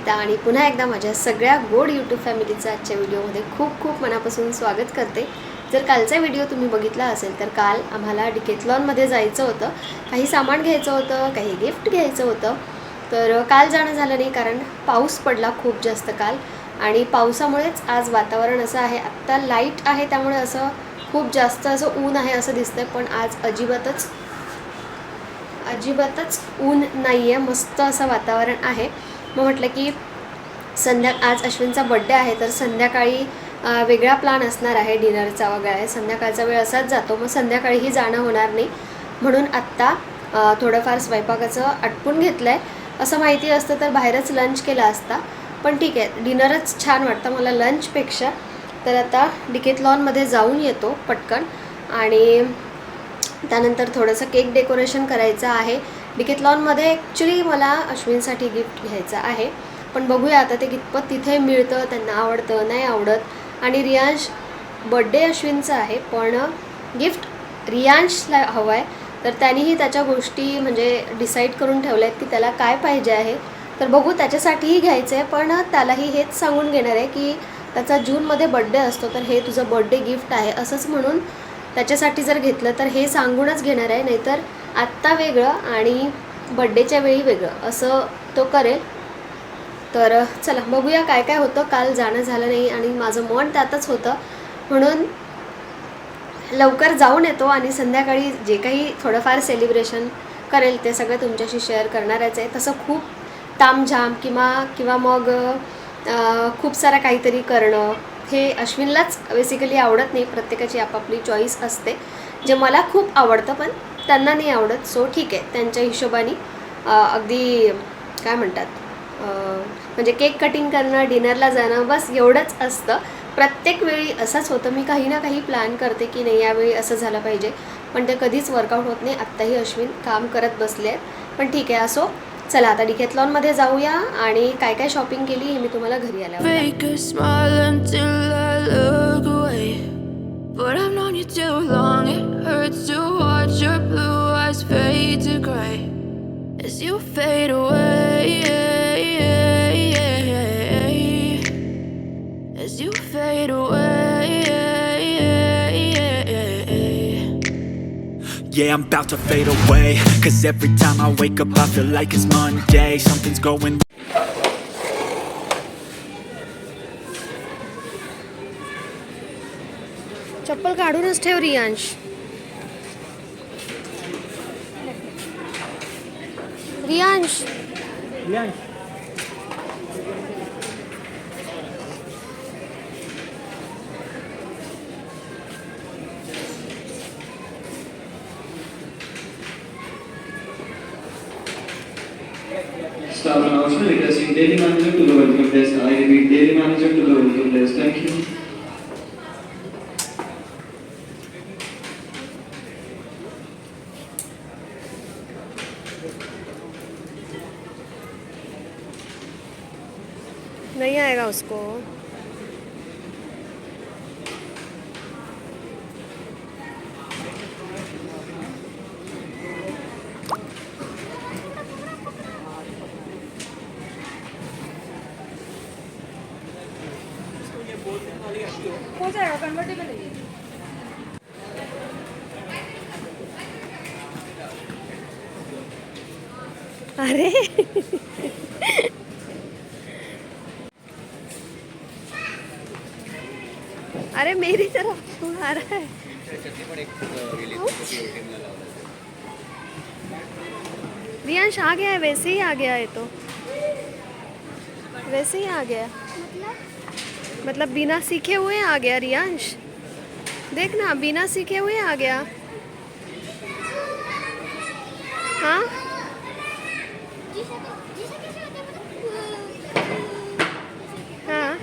गीता आणि पुन्हा एकदा माझ्या सगळ्या गोड यूट्यूब फॅमिलीचं आजच्या व्हिडिओमध्ये खूप खूप मनापासून स्वागत करते. जर कालचा व्हिडिओ तुम्ही बघितला असेल तर काल आम्हाला डिकेथलॉनमध्ये जायचं होतं. काही सामान घ्यायचं होतं काही गिफ्ट घ्यायचं होतं. तर काल जाणं झालं नाही कारण पाऊस पडला खूप जास्त काल आणि पावसामुळेच आज वातावरण असं आहे. आत्ता लाइट आहे त्यामुळे असं खूप जास्त असं ऊन आहे असं दिसतंय पण आज अजिबातच अजिबातच ऊन नाही आहे मस्त असं वातावरण आहे. मग म्हटलं की संध्या आज अश्विनचा बड्डे आहे तर संध्याकाळी वेगळा प्लान असणार आहे डिनरचा वगैरे. संध्याकाळचा वेळ असाच जातो मग संध्याकाळीही जाणं होणार नाही. म्हणून आत्ता थोडंफार स्वयंपाकाचं आटपून घेतलं आहे असं माहिती असतं तर बाहेरच लंच केला असता. पण ठीक आहे डिनरच छान वाटतं मला लंचपेक्षा तर आता डिकेथलॉनमध्ये जाऊन येतो पटकन. आणि त्यानंतर थोडंसं केक डेकोरेशन करायचं आहे. डिकेथलॉनमध्ये ॲक्च्युली मला अश्विनसाठी गिफ्ट घ्यायचं आहे. पण बघूया आता ते कितपत तिथे मिळतं त्यांना आवडतं नाही आवडत. आणि रियांश बड्डे अश्विनचा आहे पण गिफ्ट रियांशला हवं आहे. तर त्यांनीही त्याच्या गोष्टी म्हणजे डिसाईड करून ठेवल्या आहेत की त्याला काय पाहिजे आहे. तर बघू त्याच्यासाठीही घ्यायचं आहे पण त्यालाही हेच सांगून घेणार आहे की त्याचा जूनमध्ये बड्डे असतो तर हे तुझं बड्डे गिफ्ट आहे असंच म्हणून त्याच्यासाठी जर घेतलं तर हे सांगूनच घेणार आहे. नाहीतर आत्ता वेगळं आणि बड्डेच्या वेळी वेगळं. असं तो करेल. तर चला बघूया काय काय होतं. काल जाणं झालं नाही आणि माझं मन त्यातच होतं. म्हणून लवकर जाऊन येतो आणि संध्याकाळी जे काही थोडंफार सेलिब्रेशन करेल ते सगळं तुमच्याशी शेअर करणारच आहे. तसं खूप तामझाम किंवा किंवा मग खूप सारा काहीतरी करणं हे अश्विनलाच बेसिकली आवडत नाही. प्रत्येकाची आपापली चॉईस असते. जे मला खूप आवडतं पण त्यांना नाही आवडत. सो ठीक आहे. त्यांच्या हिशोबाने अगदी काय म्हणतात म्हणजे केक कटिंग करणं डिनरला जाणं बस एवढंच असतं. प्रत्येक वेळी असंच होतं. मी काही ना काही प्लॅन करते की नाही यावेळी असं झालं पाहिजे. पण ते कधीच वर्कआउट होत नाही. आत्ताही अश्विन काम करत बसले आहेत. पण ठीक आहे. असो चला आता डिकेथलॉनमध्ये जाऊया आणि काय काय शॉपिंग केली हे मी तुम्हाला घरी आल्यावर fade to gray as you fade away. As you fade away. Yeah, I'm about to fade away Cause every time I wake up I feel like it's Monday Something's going चप्पल काढूनच ठेव Riyansh Riyansh Staff announcement requesting daily manager to the welcome desk. I repeat, daily manager to the welcome desk. Thank you. नहीं आएगा उसको। हो अरे। अरे मेरी तरफ़ क्यों आ रहा है? रियांश आ गया है, वैसे ही आ गया है तो। वैसे ही आ गया। मतलब बिना सीखे हुए आ गया, रियांश। देख ना, बिना सीखे हुए आ गया। हाँ? हाँ।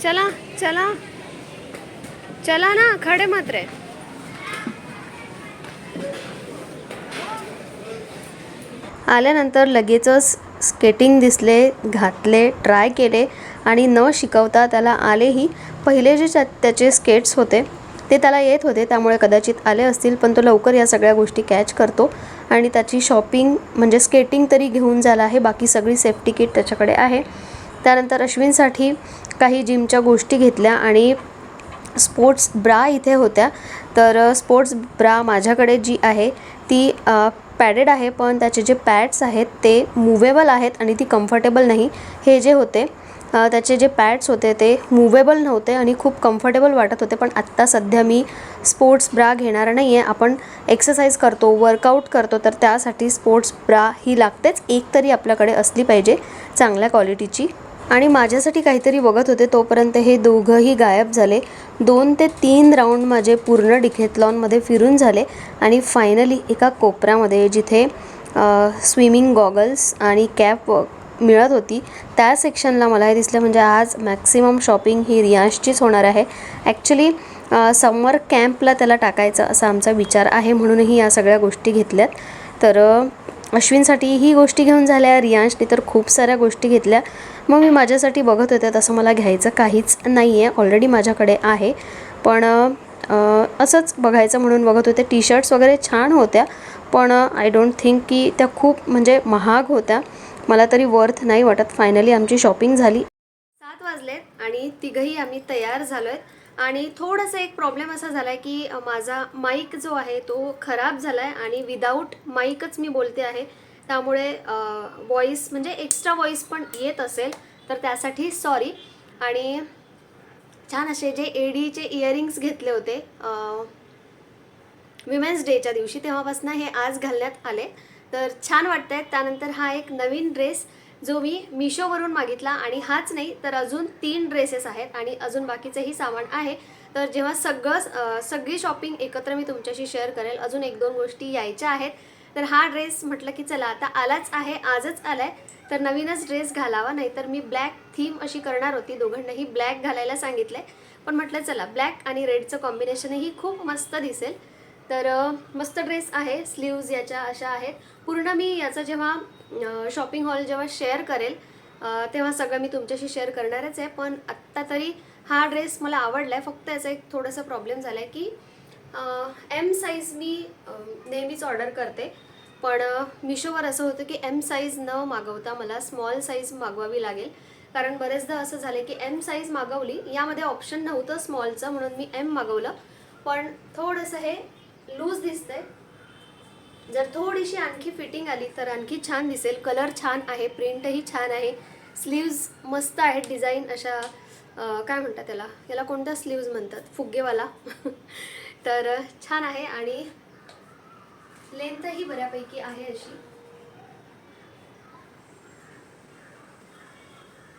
चला चला। चला ना खडे मत रहे आल्यानंतर लगेचच स्केटिंग दिसले घातले ट्राय केले आणि न शिकवता त्याला आलेही पहिले जे त्याचे स्केट्स होते ते त्याला येत होते. त्यामुळे कदाचित आले असतील पण तो लवकर या सगळ्या गोष्टी कॅच करतो आणि त्याची शॉपिंग म्हणजे स्केटिंग तरी घेऊन झालं आहे. बाकी सगळी सेफ्टी किट त्याच्याकडे आहे. त्यानंतर अश्विनसाठी काही जिमच्या गोष्टी घेतल्या आणि स्पोर्ट्स ब्रा इथे होत्या. तर स्पोर्ट्स ब्रा माझ्याकडे जी आहे ती पॅडेड आहे पण त्याचे जे पॅड्स आहेत ते मुवेबल आहेत आणि ती कम्फर्टेबल नाही. हे जे होते त्याचे जे पॅड्स होते ते मुवेबल नव्हते आणि खूप कम्फर्टेबल वाटत होते पण आत्ता सध्या मी स्पोर्ट्स ब्रा घेणार नाही आहे आपण एक्सरसाइज करतो वर्कआउट करतो तर त्यासाठी स्पोर्ट्स ब्रा ही लागतेच. एक तरी आपल्याकडे असली पाहिजे चांगल्या क्वालिटीची. आणि माझ्यासाठी काहीतरी बघत होते. तोपर्यंत हे दोघंही गायब झाले. दोन ते तीन राऊंड माझे पूर्ण डिखेथलॉनमध्ये फिरून झाले. आणि फायनली एका कोपऱ्यामध्ये जिथे स्विमिंग गॉगल्स आणि कॅप मिळत होती त्या सेक्शनला मला हे दिसलं. म्हणजे आज मॅक्सिमम शॉपिंग ही रियांशचीच होणार आहे. ॲक्च्युली समर कॅम्पला त्याला टाकायचं असा आमचा विचार आहे म्हणूनही या सगळ्या गोष्टी घेतल्यात. तर अश्विनसाठी ही गोष्टी घेऊन झाल्या रियांशने तर खूप साऱ्या गोष्टी घेतल्या. मग मी माझ्यासाठी बघत होते तसं मला घ्यायचं काहीच नाही आहे ऑलरेडी माझ्याकडे आहे. पण असंच बघायचं म्हणून बघत होते. टी शर्ट्स वगैरे छान होत्या पण आय डोंट थिंक की त्या खूप म्हणजे महाग होत्या. मला तरी वर्थ नाही वाटत. फायनली आमची शॉपिंग झाली. सात वाजलेत आणि तिघही आम्ही तयार झालो आहेत आणि थोडासा एक प्रॉब्लेम असा झाला आहे की माझा माईक जो आहे तो खराब झाला आहे आणि विदाऊट माईकच मी बोलते आहे. त्यामुळे व्हॉईस म्हणजे एक्स्ट्रा वॉईस पण येत असेल तर त्यासाठी सॉरी आणि छान असे जे एडीचे इयरिंग्स घेतले होते विमेन्स डेच्या दिवशी तेव्हापासून हे आज घालण्यात आले. तर छान वाटत आहेत त्यानंतर हा एक नवीन ड्रेस जो मी मिशोवरून मागितला आणि हाच नाही तर अजून तीन ड्रेसेस आहेत आणि अजून बाकीचंही सामान आहे. तर जेव्हा सगळं सगळी शॉपिंग एकत्र मी तुमच्याशी शेअर करेल अजून एक दोन गोष्टी यायच्या आहेत. तर हा ड्रेस म्हटलं की चला आता आलाच आहे आजच आलाय. तर नवीनच ड्रेस घालावा नाहीतर मी ब्लॅक थीम अशी करणार होती. दोघांनाही ब्लॅक घालायला सांगितलंय. पण म्हटलं चला ब्लॅक आणि रेडचं कॉम्बिनेशनही खूप मस्त दिसेल. तर मस्त ड्रेस आहे स्लीव्ज याच्या अशा आहेत. पूर्ण मी याचं जेव्हा शॉपिंग हॉल जेव्हा शेअर करेल तेव्हा सगळं मी तुमच्याशी शेअर करणारच आहे. पण आत्ता तरी हा ड्रेस मला आवडला आहे फक्त याचा एक थोडासा प्रॉब्लेम झाला आहे की एम साईज मी नेहमीच ऑर्डर करते. पण मिशोवर असं होतं की एम साईज न मागवता मला स्मॉल साईज मागवावी लागेल. कारण बरेचदा असं झालं की एम साईज मागवली यामध्ये ऑप्शन नव्हतं स्मॉलचं म्हणून मी एम मागवलं. पण थोडंसं हे लूज दिसते जर थोडीशी आणखी फिटिंग आली तर आणखी छान दिसेल. कलर छान आहे प्रिंटही छान आहे. स्लीव्ज मस्त आहेत डिझाईन अशा काय म्हणतात त्याला? याला कोणत्या स्लीव्ज म्हणतात? फुग्गेवाला. तर छान आहे आणि लेंथही बऱ्यापैकी आहे अशी.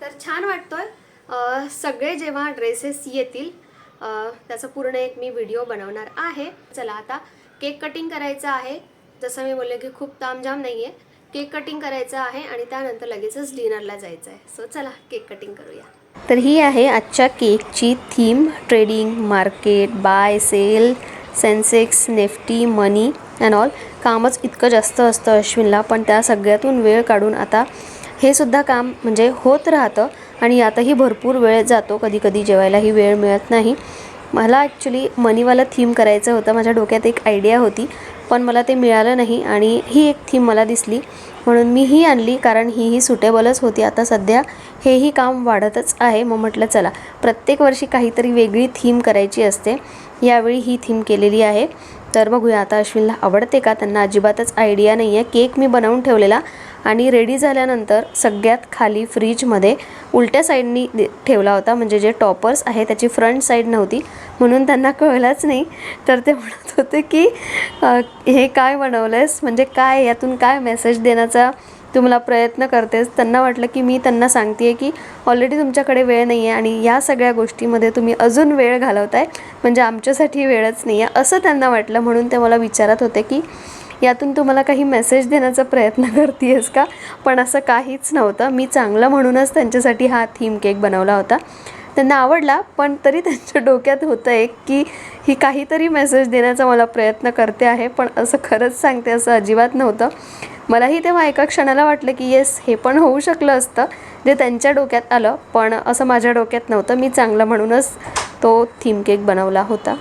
तर छान वाटतोय. सगळे जेव्हा ड्रेसेस येतील त्याचा पूर्ण एक मी व्हिडिओ बनवणार आहे. चला आता केक कटिंग करायचं आहे. जसं मी बोलले की खूप तामझाम नाही आहे केक कटिंग करायचं आहे आणि त्यानंतर लगेचच डिनरला जायचं आहे. सो चला केक कटिंग करूया. तर ही आहे आजच्या केकची theme trading market buy sell Sensex Nifty money and all कामच इतकं जास्त असतं अश्विनला पण त्या सगळ्यातून वेळ काढून आता हे सुद्धा काम म्हणजे होत राहतं. आणि यातही भरपूर वेळ जातो कधी कधी जेवायलाही वेळ मिळत नाही. मला ॲक्च्युली मनीवाला थीम करायचं होतं. माझ्या डोक्यात एक आयडिया होती पण मला ते मिळालं नाही आणि ही एक थीम मला दिसली. म्हणून मी ही आणली कारण ही ही सुटेबलच होती. आता सध्या हेही काम वाढतच आहे. मग म्हटलं चला प्रत्येक वर्षी काहीतरी वेगळी थीम करायची असते. यावेळी ही थीम केलेली आहे. तर बघूया आता अश्विनला आवडते का? त्यांना अजिबातच आयडिया नाही आहे केक मी बनवून ठेवलेला. आणि रेडी झाल्यानंतर सगळ्यात खाली फ्रीजमध्ये उलट्या साईडनी ठेवला होता. म्हणजे जे टॉपर्स आहे त्याची फ्रंट साईड नव्हती. म्हणून त्यांना कळलंच नाही. तर ते म्हणत होते की हे काय बनवलं आहेस म्हणजे काय? यातून काय मेसेज देण्याचा तू मला प्रयत्न करतेस? त्यांना वाटलं की मी त्यांना सांगते की ऑलरेडी तुमच्याकडे वेळ नाही आहे आणि या सगळ्या गोष्टीमध्ये तुम्ही अजून वेळ घालवताय. म्हणजे आमच्यासाठी वेळच नाही आहे असं त्यांना वाटलं. म्हणून ते मला विचारत होते की यातून तू मला काही मेसेज देण्याचा प्रयत्न करतेस का? पण असं काहीच नव्हतं. मी चांगलं म्हणूनच त्यांच्यासाठी हा थीम केक बनवला होता. त्यांना आवडला पण तरी त्यांच्या डोक्यात होतं एक की ही काहीतरी मेसेज देण्याचा मला प्रयत्न करते आहे पण असं खरंच सांगते असं अजिबात नव्हतं. मलाही तेव्हा एका क्षणाला वाटलं की येस हे पण होऊ शकलं असतं जे त्यांच्या डोक्यात आलं पण असं माझ्या डोक्यात नव्हतं. मी चांगलं म्हणूनच तो थीम केक बनवला होता.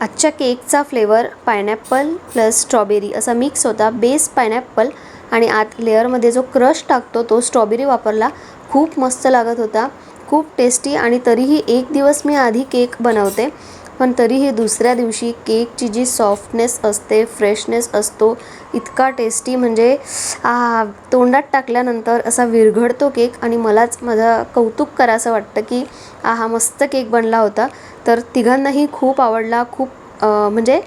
आजच्या केकचा फ्लेवर पायनॅपल प्लस स्ट्रॉबेरी असा मिक्स होता. बेस पायनॅपल आणि आत लेअरमध्ये जो क्रश टाकतो तो स्ट्रॉबेरी वापरला. खूप मस्त लागत होता. खूप टेस्टी आणि तरीही एक दिवस मी आधी केक बनवते. पण तरीही दुसऱ्या दिवशी केकची जी सॉफ्टनेस असते फ्रेशनेस असतो इतका टेस्टी म्हणजे तोंडात टाकल्यानंतर असा विरघडतो केक आणि मलाच माझं कौतुक करायचं वाटतं की हा मस्त केक बनला होता. तर तिघांनाही खूप आवडला खूप म्हणजे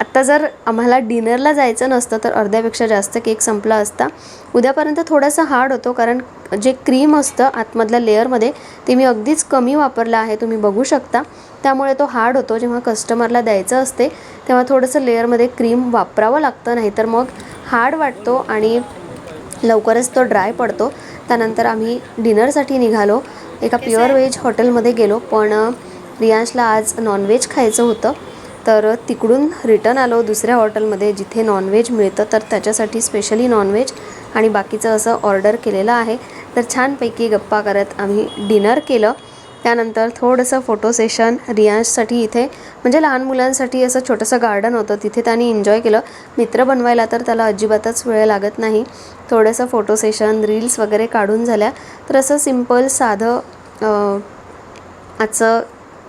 आत्ता जर आम्हाला डिनरला जायचं नसतं तर अर्ध्यापेक्षा जास्त केक संपला असता. उद्यापर्यंत थोडासा हार्ड होतो कारण जे क्रीम असतं आतमधल्या लेअरमध्ये ते मी अगदीच कमी वापरलं आहे तुम्ही बघू शकता. त्यामुळे तो हार्ड होतो. जेव्हा कस्टमरला द्यायचं असते तेव्हा थोडंसं लेअरमध्ये क्रीम वापरावं लागतं नाहीतर मग हार्ड वाटतो आणि लवकरच तो ड्राय पडतो. त्यानंतर आम्ही डिनरसाठी निघालो. एका प्युअर व्हेज हॉटेलमध्ये गेलो. पण रियांशला आज नॉनव्हेज खायचं होतं. तर तिकडून रिटर्न आलो दुसऱ्या हॉटेलमध्ये जिथे नॉनव्हेज मिळतं. तर त्याच्यासाठी स्पेशली नॉनव्हेज आणि बाकीचं असं ऑर्डर केलेलं आहे. तर छानपैकी गप्पा करत आम्ही डिनर केलं. त्यानंतर थोडंसं फोटो सेशन रियाजसाठी इथे. म्हणजे लहान मुलांसाठी असं छोटंसं गार्डन होतं. तिथे त्यांनी एन्जॉय केलं. मित्र बनवायला तर त्याला अजिबातच वेळ लागत नाही. थोडंसं फोटो सेशन रील्स वगैरे काढून झाल्या. तर असं सिंपल साधं आजचं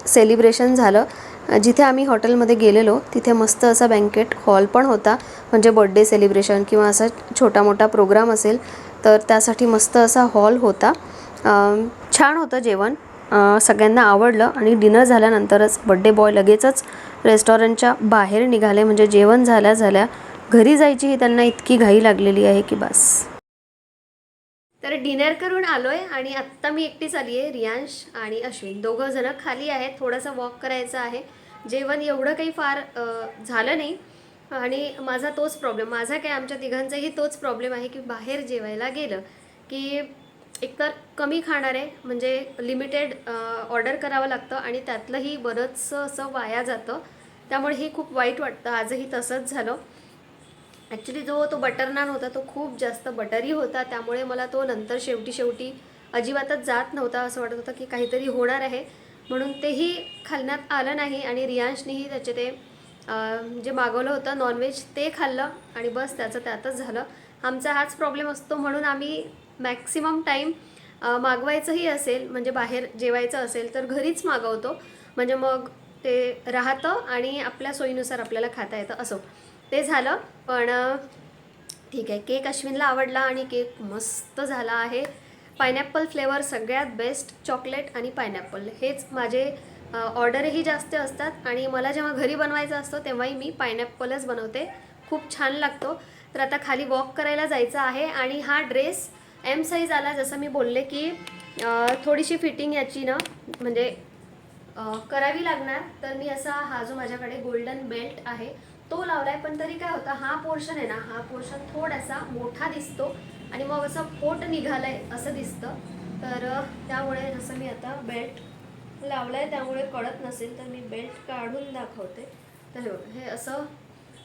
सेलिब्रेशन झालं. जिथे आम्ही हॉटेलमध्ये गेलेलो तिथे मस्त असा बँकेट हॉल पण होता. म्हणजे बड्डे सेलिब्रेशन किंवा असा छोटा मोठा प्रोग्राम असेल तर त्यासाठी मस्त असा हॉल होता. छान होतं जेवण. सगळ्यांना आवडलं आणि डिनर झाल्यानंतरच बड्डे बॉय लगेचच रेस्टॉरंटच्या बाहेर निघाले. म्हणजे जेवण झाल्या झाल्या घरी जायची ही त्यांना इतकी घाई लागलेली आहे की बस. तर डिनर करून आलो आहे आणि आत्ता मी एकटीच आली आहे रियांश आणि अश्विन. दोघं जण खाली आहेत. थोडंसं वॉक करायचं आहे. जेवण एवढं काही फार झालं नाही. आणि माझा तोच प्रॉब्लेम माझा काय आमच्या तिघांचाही तोच प्रॉब्लेम आहे की बाहेर जेवायला गेलं की एकतर कमी खाणार आहे म्हणजे लिमिटेड ऑर्डर करावं लागतं आणि त्यातलंही बरंचसं असं वाया जातं. त्यामुळे हे खूप वाईट वाटतं. आजही तसंच झालं. ॲक्च्युली जो तो बटर नान होता तो खूप जास्त बटरी होता. त्यामुळे मला तो नंतर शेवटी शेवटी अजिबातच जात नव्हता. असं वाटत होतं की काहीतरी होणार आहे. म्हणून तेही खालण्यात आलं नाही आणि रियांशनेही त्याचे ते जे मागवलं होतं नॉनव्हेज ते खाल्लं आणि बस त्याचं त्यातच झालं. आमचा हाच प्रॉब्लेम असतो म्हणून आम्ही मॅक्सिमम टाईम मागवायचंही असेल म्हणजे बाहेर जेवायचं असेल तर घरीच मागवतो. म्हणजे मग ते राहतं आणि आपल्या सोयीनुसार आपल्याला खाता येतं असो. ते झालं. पण ठीक आहे. केक अश्विनला आवडला आणि केक मस्त झाला आहे. पायनॅपल फ्लेवर सगळ्यात बेस्ट चॉकलेट आणि पायनॅपल. हेच माझे ऑर्डरही जास्त असतात आणि मला जेव्हा घरी बनवायचं असतो तेव्हाही मी पायनॅपलच बनवते. खूप छान लागतो. तर आता खाली वॉक करायला जायचं आहे आणि हा ड्रेस एम साईज आला जसं मी बोलले की थोडीशी फिटिंग याची ना म्हणजे करावी लागणार. तर मी असा हा जो माझ्याकडे गोल्डन बेल्ट आहे तो लावलाय. पण तरी काय होतं हा पोर्शन आहे ना हा पोर्शन थोडासा मोठा दिसतो आणि मग असं पोट निघालंय असं दिसतं. तर त्यामुळे जसं मी आता बेल्ट लावलाय त्यामुळे कळत नसेल तर मी बेल्ट काढून दाखवते. तर हे हे असं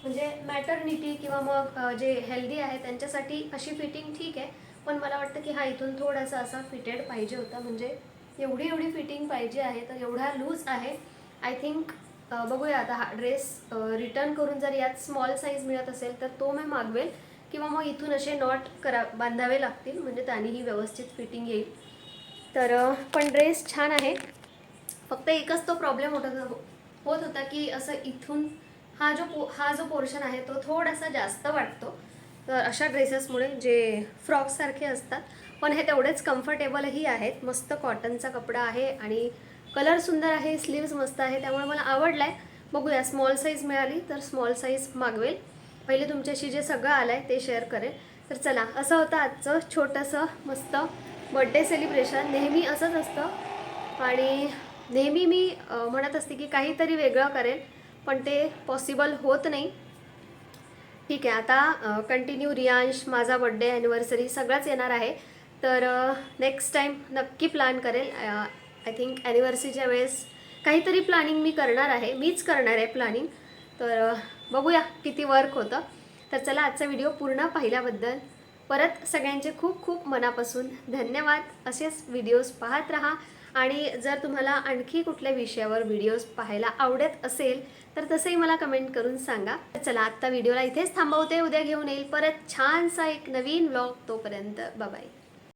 म्हणजे मॅटर्निटी किंवा मग जे हेल्दी आहे त्यांच्यासाठी अशी फिटिंग ठीक आहे. पण मला वाटतं की हा इथून थोडासा असा फिटेड पाहिजे होता. म्हणजे एवढी एवढी फिटिंग पाहिजे आहे तर एवढा लूज आहे. आय थिंक बघूया आता हा ड्रेस रिटर्न करून जर यात स्मॉल साईज मिळत असेल तर तो मी मागवेल. किंवा मग इथून असे नॉट करा बांधावे लागतील. म्हणजे त्यानेही व्यवस्थित फिटिंग येईल. तर पण ड्रेस छान आहे. फक्त एकच तो प्रॉब्लेम होता होत होता की असं इथून हा जो पो हा जो पोर्शन आहे तो थोडासा जास्त वाटतो. तर अशा ड्रेसेसमुळे जे फ्रॉकसारखे असतात पण हे तेवढेच कम्फर्टेबलही आहेत. मस्त कॉटनचा कपडा आहे आणि कलर सुंदर आहे स्लीव्स मस्त आहे. त्यामुळे मला आवडला आहे बघूया स्मॉल साईज मिळाली तर स्मॉल साईज मागवेल. पहिले तुमच्याशी जे सगळं आलं आहे ते शेअर करेल. तर चला असं होतं आजचं छोटंसं मस्त बड्डे सेलिब्रेशन नेहमी असंच असतं. आणि नेहमी मी म्हणत असते की काहीतरी वेगळं करेल पण ते पॉसिबल होत नाही. ठीक आहे आता कंटिन्यू रियांश माझा बड्डे ॲनिव्हर्सरी सगळंच येणार आहे. तर नेक्स्ट टाईम नक्की प्लॅन करेल. आय थिंक ॲनिव्हर्सरीच्या वेळेस काहीतरी प्लॅनिंग मी करणार आहे. मीच करणार आहे प्लॅनिंग तर बघूया किती वर्क होतं. तर चला आजचा व्हिडिओ पूर्ण पाहिल्याबद्दल परत सगळ्यांचे खूप खूप मनापासून धन्यवाद. असेच व्हिडिओज पाहत राहा. आणि जर तुम्हाला आणखी कुठल्या विषयावर व्हिडिओज पाहायला आवडत असेल तर तसंही मला कमेंट करून सांगा. चला आत्ता व्हिडिओला इथेच थांबवते. उद्या घेऊन येईल परत छानसा एक नवीन व्लॉग तोपर्यंत. बाय